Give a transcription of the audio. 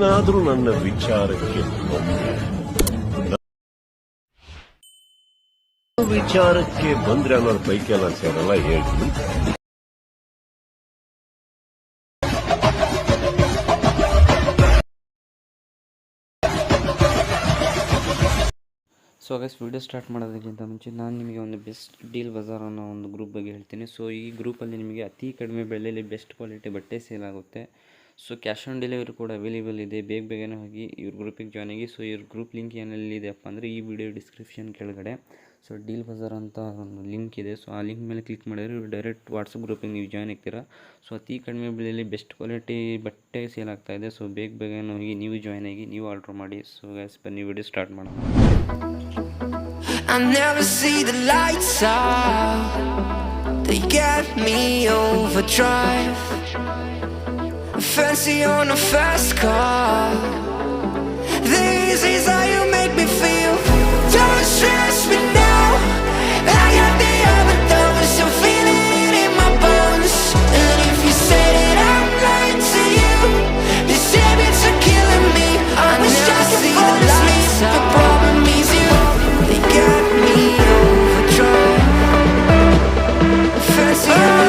ಏನಾದ್ರೂ ನನ್ನ ವಿಚಾರಕ್ಕೆ ವಿಚಾರಕ್ಕೆ ಬಂದ್ರೆ ಅನ್ನೋದ್ ಪೈಕಿ ಎಲ್ಲ ಸೇರಲ್ಲ, ಹೇಳ್ತೀನಿ. ಸೊ ಗೈಸ್ ವಿಡಿಯೋ ಸ್ಟಾರ್ಟ್ ಮಾಡೋದಕ್ಕಿಂತ ಮುಂಚೆ ನಾನು ನಿಮಗೆ ಒಂದು ಬೆಸ್ಟ್ ಡೀಲ್ ಬಜಾರ್ ಅನ್ನೋ ಒಂದು ಗ್ರೂಪ್ ಬಗ್ಗೆ ಹೇಳ್ತೀನಿ. ಸೊ ಈ ಗ್ರೂಪಲ್ಲಿ ನಿಮಗೆ ಅತಿ ಕಡಿಮೆ ಬೆಲೆಯಲ್ಲಿ ಬೆಸ್ಟ್ ಕ್ವಾಲಿಟಿ ಬಟ್ಟೆ ಸೇಲ್ ಆಗುತ್ತೆ. ಸೊ ಕ್ಯಾಶ್ ಆನ್ ಡೆಲಿವರಿ ಕೂಡ ಅವೈಲೇಬಲ್ ಇದೆ. ಬೇಗ ಬೇಗನೆ ಹೋಗಿ ಇವ್ರ ಗ್ರೂಪಿಗೆ ಜಾಯ್ನ್ ಆಗಿ. ಸೊ ಇವ್ರ ಗ್ರೂಪ್ ಲಿಂಕ್ ಏನಲ್ಲಿದೆಯಪ್ಪ ಅಂದರೆ ಈ ವಿಡಿಯೋ ಡಿಸ್ಕ್ರಿಪ್ಷನ್ ಕೆಳಗಡೆ. ಸೊ ಡೀಲ್ ಬಜಾರ್ ಅಂತ ಒಂದು ಲಿಂಕ್ ಇದೆ. ಸೊ ಆ ಲಿಂಕ್ ಮೇಲೆ ಕ್ಲಿಕ್ ಮಾಡಿದ್ರೆ ಡೈರೆಕ್ಟ್ ವಾಟ್ಸಪ್ ಗ್ರೂಪಿಗೆ ನೀವು ಜಾಯ್ನ್ ಆಗ್ತೀರಾ. ಸೊ ಅತಿ ಕಡಿಮೆ ಬೆಲೆಯಲ್ಲಿ ಬೆಸ್ಟ್ ಕ್ವಾಲಿಟಿ ಬಟ್ಟೆ ಸೇಲ್ ಆಗ್ತಾ ಇದೆ. ಸೊ ಬೇಗ ಬೇಗನೆ ಹೋಗಿ ನೀವು ಜಾಯ್ನ್ ಆಗಿ, ನೀವು ಆರ್ಡ್ರ್ ಮಾಡಿ. ಸೊ ಗ್ಯಾಸ್ ಬನ್ನಿ ವಿಡಿಯೋ ಸ್ಟಾರ್ಟ್ ಮಾಡೋಣ. fancy on a fast car. This is how you make me feel. Don't stress me now. I got the overdose. I'm feeling it in my bones. And if you say that I'm lying to you, these habits are killing me. I, I wish I could see the lights me. The problem is you. They got me overdrive. Fancy. Oh.